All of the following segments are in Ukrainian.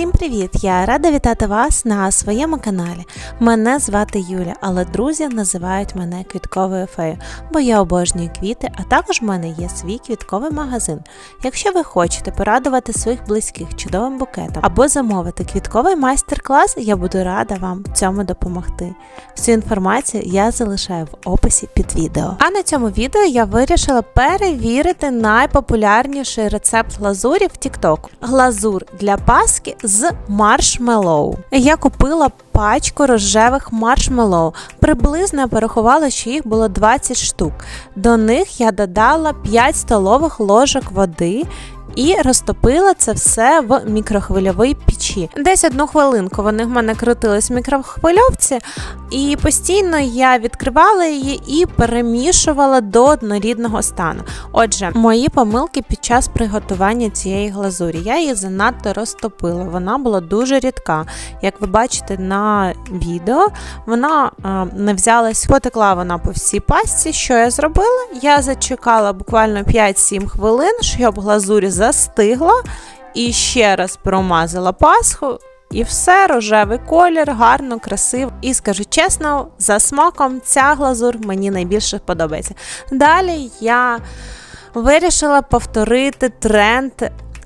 Всім привіт! Я рада вітати вас на своєму каналі. Мене звати Юля, але друзі називають мене квітковою феєю, бо я обожнюю квіти, а також в мене є свій квітковий магазин. Якщо ви хочете порадувати своїх близьких чудовим букетом або замовити квітковий майстер-клас, я буду рада вам в цьому допомогти. Всю інформацію я залишаю в описі під відео. А на цьому відео я вирішила перевірити найпопулярніший рецепт глазурі в TikTok. Глазур для паски з маршмеллоу. Я купила пачку рожевих маршмеллоу. Приблизно я порахувала, що їх було 20 штук. До них я додала 5 столових ложок води. І розтопила це все в мікрохвильовій печі. Десь одну хвилинку вони в мене крутились в мікрохвильовці, і постійно я відкривала її і перемішувала до однорідного стану. Отже, мої помилки під час приготування цієї глазурі. Я її занадто розтопила. Вона була дуже рідка. Як ви бачите на відео, вона е, не взялась, потекла вона по всій пастці. Що я зробила? Я зачекала буквально 5-7 хвилин, щоб глазурі застигла, і ще раз промазала пасху. І все, рожевий колір, гарно, красиво. І скажу чесно, за смаком ця глазур мені найбільше подобається. Далі я вирішила повторити тренд.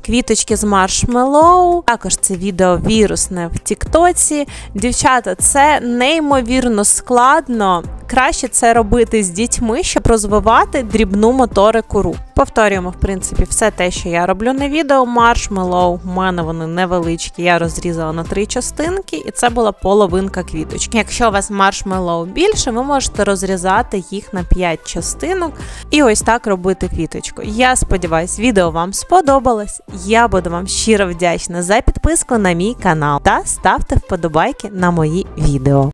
Квіточки з маршмеллоу, також це відео вірусне в Тіктоці. Дівчата, це неймовірно складно. Краще це робити з дітьми, щоб розвивати дрібну моторику рук. Повторюємо, в принципі, все те, що я роблю на відео. Маршмеллоу, у мене вони невеличкі. Я розрізала на три частинки, і це була половинка квіточки. Якщо у вас маршмеллоу більше, ви можете розрізати їх на 5 частинок і ось так робити квіточку. Я сподіваюсь, відео вам сподобалось. Я буду вам щиро вдячна за підписку на мій канал та ставте вподобайки на мої відео.